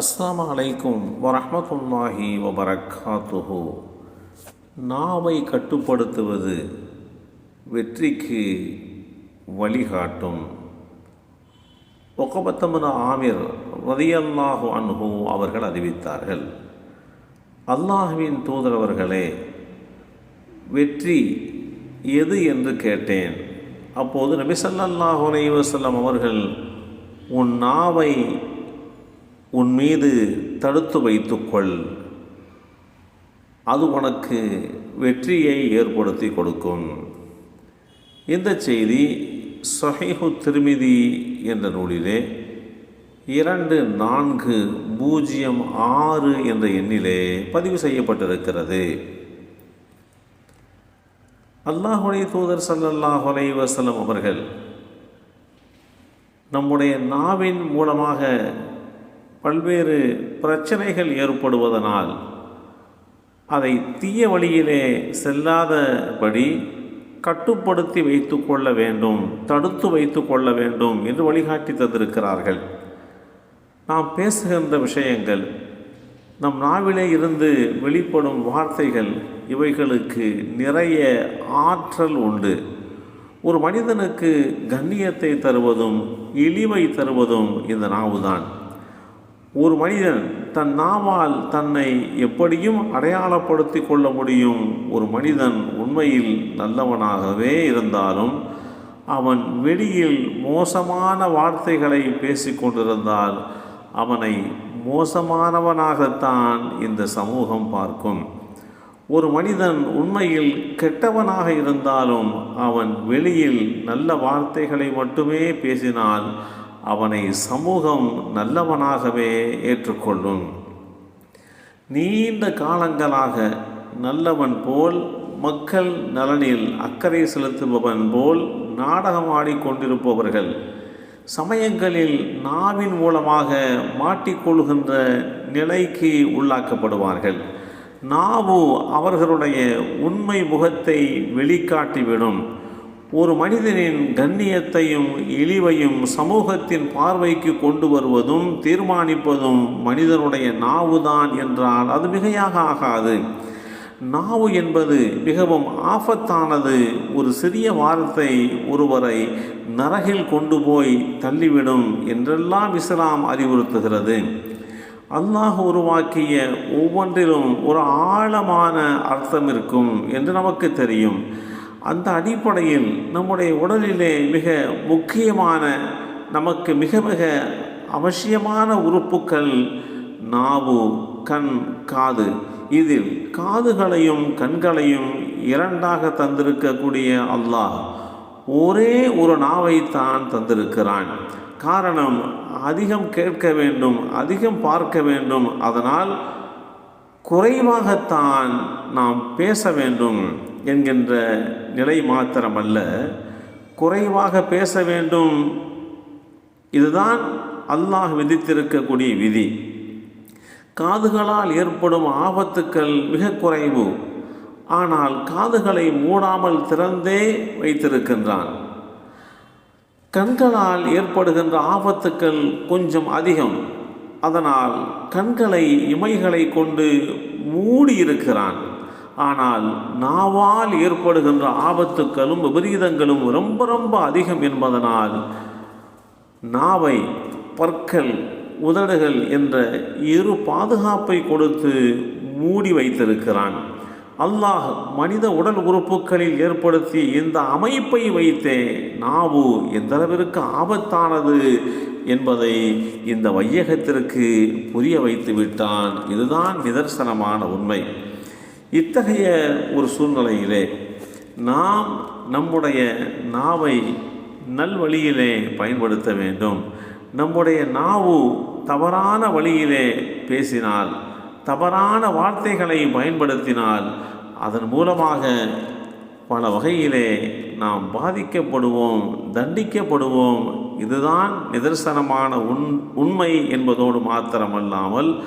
அஸ்லாம் அலைக்கும் வரமத்துல்லாஹி வபரக்காத்துஹு. நாவை கட்டுப்படுத்துவது வெற்றிக்கு வழிகாட்டும். ஒக்கபத்தமன ஆமிர் ரதியல்லாஹு அன்ஹு அவர்கள் அறிவித்தார்கள். அல்லாஹுவின் தூதரவர்களே வெற்றி எது என்று கேட்டேன். அப்போது நபிசல்லாஹு அலைவசல்லம் அவர்கள் உன் நாவை உன் மீது தடுத்து வைத்துக்கொள். அது உனக்கு வெற்றியை ஏற்படுத்தி கொடுக்கும். இந்த செய்தி சஹிஹு திருமிதி என்ற நூலிலே இரண்டு நான்கு பூஜ்ஜியம் ஆறு என்ற எண்ணிலே பதிவு செய்யப்பட்டிருக்கிறது. அல்லாஹுடைய தூதர் ஸல்லல்லாஹு அலைவசலம் அவர்கள் நம்முடைய நாவின் மூலமாக பல்வேறு பிரச்சனைகள் ஏற்படுவதனால் அதை தீய வழியிலே செல்லாதபடி கட்டுப்படுத்தி வைத்து கொள்ள வேண்டும் தடுத்து வைத்து கொள்ள வேண்டும் என்று வழிகாட்டி தந்திருக்கிறார்கள். நாம் பேசுகின்ற விஷயங்கள் நம் நாவிலே இருந்து வெளிப்படும் வார்த்தைகள் இவைகளுக்கு நிறைய ஆற்றல் உண்டு. ஒரு மனிதனுக்கு கண்ணியத்தை தருவதும் இழிவை தருவதும் இந்த நாவுதான். ஒரு மனிதன் தன் நாவால் தன்னை எப்படியும் அடையாளப்படுத்தி கொள்ள முடியும். ஒரு மனிதன் உண்மையில் நல்லவனாகவே இருந்தாலும் அவன் வெளியில் மோசமான வார்த்தைகளை பேசிக்கொண்டிருந்தால் அவனை மோசமானவனாகத்தான் இந்த சமூகம் பார்க்கும். ஒரு மனிதன் உண்மையில் கெட்டவனாக இருந்தாலும் அவன் வெளியில் நல்ல வார்த்தைகளை மட்டுமே பேசினால் அவனை சமூகம் நல்லவனாகவே ஏற்றுக்கொள்ளும். நீண்ட காலங்களாக நல்லவன் போல் மக்கள் நலனில் அக்கறை செலுத்துபவன் போல் நாடகமாடி கொண்டிருப்பவர்கள் சமயங்களில் நாவின் மூலமாக மாட்டிக்கொள்கின்ற நிலைக்கு உள்ளாக்கப்படுவார்கள். நாவு அவர்களுடைய உண்மை முகத்தை வெளிக்காட்டிவிடும். ஒரு மனிதனின் கண்ணியத்தையும் இழிவையும் சமூகத்தின் பார்வைக்கு கொண்டு வருவதும் தீர்மானிப்பதும் மனிதனுடைய நாவுதான் என்றால் அது மிகையாக ஆகாது. நாவு என்பது மிகவும் ஆபத்தானது. ஒரு சிறிய வார்த்தை ஒருவரை நரகில் கொண்டு போய் தள்ளிவிடும் என்றெல்லாம் இஸ்லாம் அறிவுறுத்துகிறது. அல்லாஹ் உருவாக்கிய ஒவ்வொன்றிலும் ஒரு ஆழமான அர்த்தம் இருக்கும் என்று நமக்கு தெரியும். அந்த அடிப்படையில் நம்முடைய உடலிலே மிக முக்கியமான நமக்கு மிக மிக அவசியமான உறுப்புக்கள் நாவு கண் காது. இதில் காதுகளையும் கண்களையும் இரண்டாக தந்திருக்கக்கூடிய அல்லாஹ் ஒரே ஒரு நாவைத்தான் தந்திருக்கிறான். காரணம் அதிகம் கேட்க வேண்டும் அதிகம் பார்க்க வேண்டும் அதனால் குறைவாகத்தான் நாம் பேச வேண்டும். என்கின்ற நிலை மாத்திரமல்ல குறைவாக பேச வேண்டும். இதுதான் அல்லாஹ் விதித்திருக்கக்கூடிய விதி. காதுகளால் ஏற்படும் ஆபத்துக்கள் மிக குறைவு. ஆனால் காதுகளை மூடாமல் திறந்தே வைத்திருக்கின்றான். கண்களால் ஏற்படுகின்ற ஆபத்துக்கள் கொஞ்சம் அதிகம். அதனால் கண்களை இமைகளை கொண்டு மூடியிருக்கிறான். ஆனால் நாவால் ஏற்படுகின்ற ஆபத்துக்களும் விபரீதங்களும் ரொம்ப ரொம்ப அதிகம் என்பதனால் நாவை பற்கள் உதடுகள் என்ற இரு பாதுகாப்பை கொடுத்து மூடி வைத்திருக்கிறான். அல்லாஹ் மனித உடல் உறுப்புகளில் ஏற்படுத்தி இந்த அமைப்பை வைத்தே நாவு எந்தளவிற்கு ஆபத்தானது என்பதை இந்த வையகத்திற்கு புரிய வைத்து விட்டான். இதுதான் நிதர்சனமான உண்மை. இத்தகைய ஒரு சூழ்நிலையிலே நாம் நம்முடைய நாவை நல்வழியிலே பயன்படுத்த வேண்டும். நம்முடைய நாவு தவறான வழியிலே பேசினால் தவறான வார்த்தைகளை பயன்படுத்தினால் அதன் மூலமாக பல வகையிலே நாம் பாதிக்கப்படுவோம் தண்டிக்கப்படுவோம். இதுதான் நிதர்சனமான உண் உண்மை என்பதோடு மாத்திரமல்லாமல்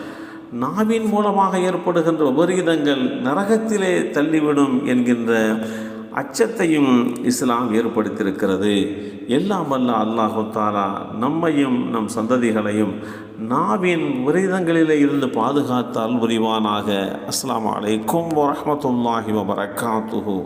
நாவின் மூலமாக ஏற்படுகின்ற விபரீதங்கள் நரகத்திலே தள்ளிவிடும் என்கின்ற அச்சத்தையும் இஸ்லாம் ஏற்படுத்தியிருக்கிறது. எல்லாம் வல்ல அல்லாஹு தாலா நம்மையும் நம் சந்ததிகளையும் நாவின் விரதங்களிலே இருந்து பாதுகாத்தால் புரிவானாக. அஸ்லாம் அலைக்கும் வரமத்துல்லாஹி வபரகாத்துஹு